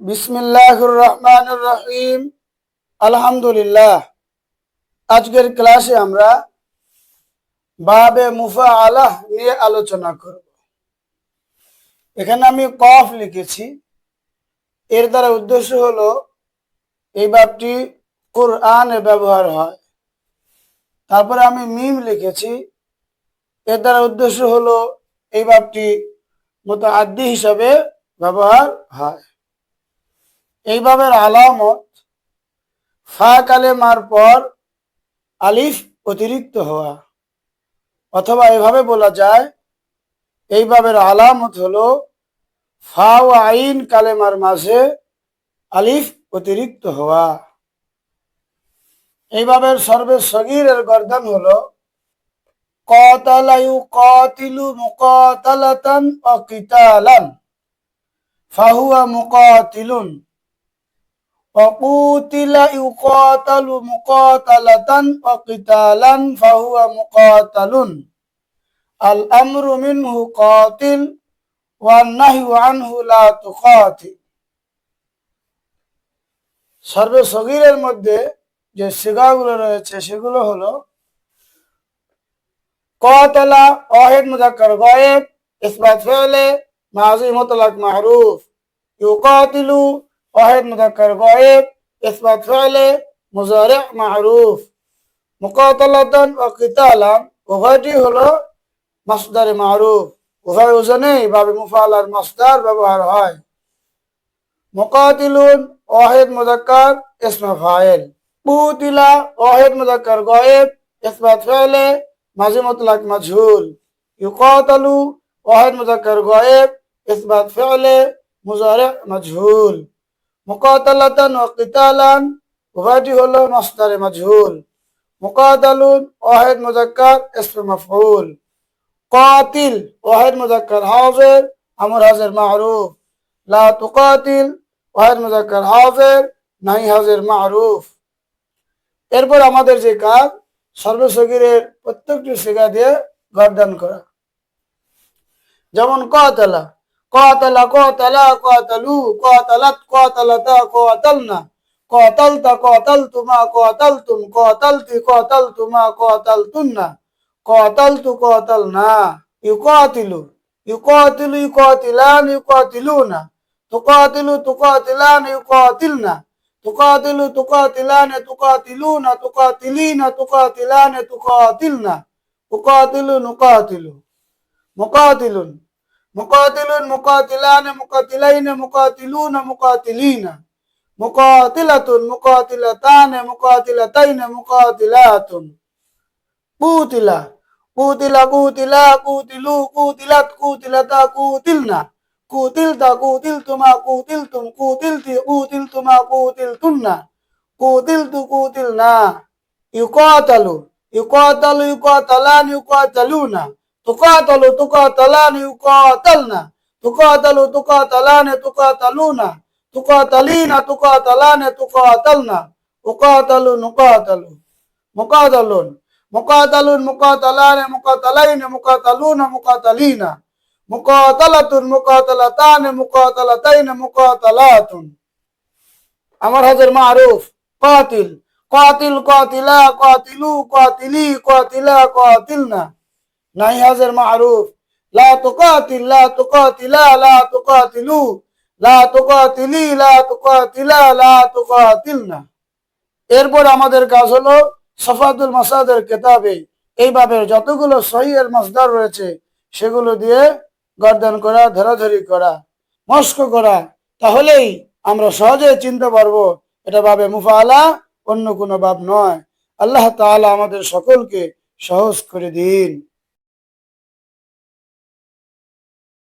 বিসমিল্লাহুর রহমানুর রহিম আলহামদুলিল্লাহ। আজকের ক্লাসে আমরা বাবে মুফা আলাহ নিয়ে আলোচনা করব। এখানে আমি কফ লিখেছি। এর দ্বারা উদ্দেশ্য হলো, এই বাপটি কোরআনে ব্যবহার হয়। তারপরে আমি মিম লিখেছি। এর দ্বারা উদ্দেশ্য হলো, এই বাপটি মতো আদি হিসাবে ব্যবহার হয়। এইভাবে আলামত ফা কালেমার পর আলিফ অতিরিক্ত হওয়া। অথবা এভাবে বলা যায়, এইভাবে আলামত হলো ফা ও আইন কালেমার মাঝে আলিফ অতিরিক্ত হওয়া। এইভাবে সর্বে সগীরের গর্দন হলো, কতালায়ু কতিলু মুকাতালাতান অকিতালান ফাহুয়া মুকাতিলুন। وقوتل يقاتل مقاتلة وقتالا فهو مقاتل الأمر منه قاتل والنهي عنه لا تقاتل সর্বে সগীরের মধ্যে যে সিগাগুলো রয়েছে সেগুলো হলো কতলা অহেদ মুজাক্কার গয়েব ইসবাত ফেলে মাজি মুতলাক মাহরুফ ইউকাতিলু واحد مذكر غائب إثبات فعل مضارع معروف مقاتلة وقتالا উভয়টি হলো মাসদার মারুফ উভয় ওজনেই ভাবে মুফালার মাসদার ব্যবহার হয় মুকাতিলুন ওয়াহিদ মুজাক্কার ইসমে ফাইল কুতিলা ওয়াহিদ মুজাক্কার গায়েব ইসবাত ফাইলে মাঝি মুতলাক মাজহুল ইউকাতালু ওয়াহিদ মুজাক্কার গায়েব ইসবাত ফাইলে মুজারি মাজহুল মুকাতালাতান ও কিতালান উভয়টি হলো মাসদারে মাজহুল। মুকাতালুন ওয়াহিদ মুজাক্কার, ইসমে মাফউল। কাতিল, ওয়াহিদ মুজাক্কার হাজির আমর হাজির মারুফ। লা তুকাতিল, ওয়াহিদ মুজাক্কার হাজির নাই হাজির মারুফ। এরপর আমাদের যে কাজ সর্বসগীরের প্রত্যেকটি শিখা দিয়ে গর্দান করা। যেমন কাতালা قاتل قاتلا قاتلوا قاتلت قاتلتا قاتلنا قاتلت قاتلتما قاتلتم قاتلت قاتلتما قاتلتن قاتلت قاتلنا يقاتل يقاتل يقاتلان يقاتلون تقاتل تقاتلان يقاتلنا تقاتل تقاتلان تقاتلون تقاتلين تقاتلان تقاتلنا أقاتل نقاتل مقاتل মুকাতিলুন মুকাতিলান মুকাতিলাইন মুকাতিলুন মুকাতিলিন মুকাতিলাতুন মুকাতিলাতান মুকাতিলাতাইন মুকাতিলাতুন। কুতিলা কুতিলা কুতিলা, কুতিলু, কুতিলাত, কুতিলাতা, কুতিলনা। কুতিলতা, কুতিলতুমা, কুতিলতুম, কুতিলতি, কুতিলতুমা, কুতিলতুন্না। কুতিলতু, কুতিলনা। ইউকাতালু ইউকাতালু, ইউকাতালান, ইউকাতালুনা। تقاتل تقاتلان يقاتلنا تقاتل تقاتلان تقاتلون تقاتلين تقاتلان تقاتلنا أقاتل نقاتل مقاتلون مقاتل مقاتلان مقاتلين مقاتلون مقاتلين مقاتلة مقاتلتان مقاتلتين مقاتلات أمر هذا معروف قاتل قاتل قاتلا قاتلوا قاتلي قاتلا قاتلنا নাই হাজের মারুফ। লা তুকাতিল, লা তুকাতিলা, লা তুকাতিলু। লা তুকাতিলি, লা তুকাতিলা, লা তুকাতিলনা। এরপর আমাদের কাজ হলো সফাতুল মাসাদের কেতাবে। এইভাবে যতগুলো সহিয়ের মাসদার রয়েছে, সেগুলো দিয়ে গর্দান করা, ধরাধরি করা, মস্ক করা, তাহলেই আমরা সহজে চিনতে পারব এটা ভাবে মুফালা অন্য কোনো ভাব নয়। আল্লাহ তাআলা আমাদের সকলকে সহজ করে দিন।